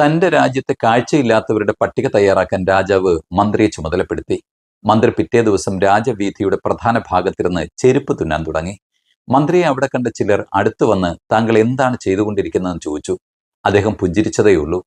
തന്റെ രാജ്യത്തെ കാഴ്ചയില്ലാത്തവരുടെ പട്ടിക തയ്യാറാക്കാൻ രാജാവ് മന്ത്രിയെ ചുമതലപ്പെടുത്തി. മന്ത്രി പിറ്റേ ദിവസം രാജവീഥിയുടെ പ്രധാന ഭാഗത്തിരുന്ന് ചെരുപ്പ് തുന്നാൻ തുടങ്ങി. മന്ത്രിയെ അവിടെ കണ്ട ചിലർ അടുത്തു വന്ന് താങ്കൾ എന്താണ് ചെയ്തുകൊണ്ടിരിക്കുന്നതെന്ന് ചോദിച്ചു. അദ്ദേഹം പുഞ്ചിരിച്ചതേയുള്ളൂ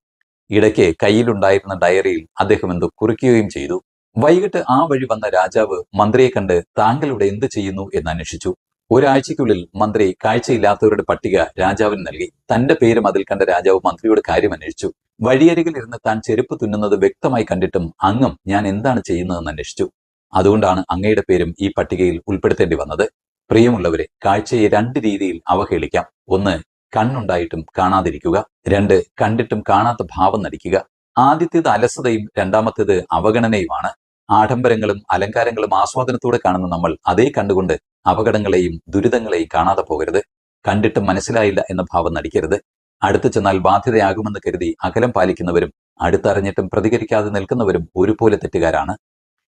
ഇടയ്ക്ക് കയ്യിലുണ്ടായിരുന്ന ഡയറിയിൽ അദ്ദേഹം എന്തോ കുറിക്കുകയും ചെയ്തു. വൈകിട്ട് ആ വഴി വന്ന രാജാവ് മന്ത്രിയെ കണ്ട് താങ്കൾ ഇവിടെ എന്ത് ചെയ്യുന്നു എന്ന് അന്വേഷിച്ചു. ഒരാഴ്ചയ്ക്കുള്ളിൽ മന്ത്രി കാഴ്ചയില്ലാത്തവരുടെ പട്ടിക രാജാവിന് നൽകി. തന്റെ പേരും അതിൽ കണ്ട രാജാവ് മന്ത്രിയുടെ കാര്യം അന്വേഷിച്ചു. വഴിയരികിൽ ഇരുന്ന് താൻ ചെരുപ്പ് തുന്നുന്നത് വ്യക്തമായി കണ്ടിട്ടും അങ്ങും ഞാൻ എന്താണ് ചെയ്യുന്നതെന്ന് അന്വേഷിച്ചു. അതുകൊണ്ടാണ് അങ്ങയുടെ പേരും ഈ പട്ടികയിൽ ഉൾപ്പെടുത്തേണ്ടി വന്നത്. പ്രിയമുള്ളവരെ കാഴ്ചയെ രണ്ട് രീതിയിൽ അവഹേളിക്കാം. ഒന്ന് കണ്ണുണ്ടായിട്ടും കാണാതിരിക്കുക. രണ്ട് കണ്ടിട്ടും കാണാത്ത ഭാവം നടിക്കുക. ആദ്യത്തേത് അലസതയും രണ്ടാമത്തേത് അവഗണനയുമാണ്. ആഡംബരങ്ങളും അലങ്കാരങ്ങളും ആസ്വാദനത്തോടെ കാണുന്ന നമ്മൾ അതേ കണ്ടുകൊണ്ട് അപകടങ്ങളെയും ദുരിതങ്ങളെയും കാണാതെ പോകരുത്. കണ്ടിട്ട് മനസ്സിലായില്ല എന്ന ഭാവം നടിക്കരുത്. അടുത്തു ചെന്നാൽ ബാധ്യതയാകുമെന്ന് കരുതി അകലം പാലിക്കുന്നവരും അടുത്തറിഞ്ഞിട്ടും പ്രതികരിക്കാതെ നിൽക്കുന്നവരും ഒരുപോലെ തെറ്റുകാരാണ്.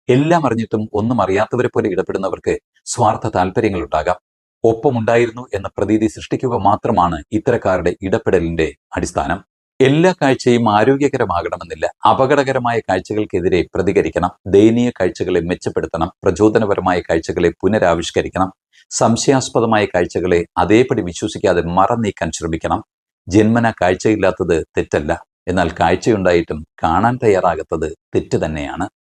എല്ലാം അറിഞ്ഞിട്ടും ഒന്നും അറിയാത്തവരെ പോലെ ഇടപെടുന്നവർക്ക് സ്വാർത്ഥ താല്പര്യങ്ങൾ ഉണ്ടാകാം ഒപ്പമുണ്ടായിരുന്നു എന്ന പ്രതീതി സൃഷ്ടിക്കുക മാത്രമാണ് ഇത്തരക്കാരുടെ ഇടപെടലിന്റെ അടിസ്ഥാനം. എല്ലാ കാഴ്ചയും ആരോഗ്യകരമാകണമെന്നില്ല. അപകടകരമായ കാഴ്ചകൾക്കെതിരെ പ്രതികരിക്കണം. ദയനീയ കാഴ്ചകളെ മെച്ചപ്പെടുത്തണം. പ്രചോദനപരമായ കാഴ്ചകളെ പുനരാവിഷ്കരിക്കണം. സംശയാസ്പദമായ കാഴ്ചകളെ അതേപടി വിശ്വസിക്കാതെ മറന്നീക്കാൻ ശ്രമിക്കണം. ജന്മന കാഴ്ചയില്ലാത്തത് തെറ്റല്ല. എന്നാൽ കാഴ്ചയുണ്ടായിട്ടും കാണാൻ തയ്യാറാകാത്തത് തെറ്റ് തന്നെയാണ്.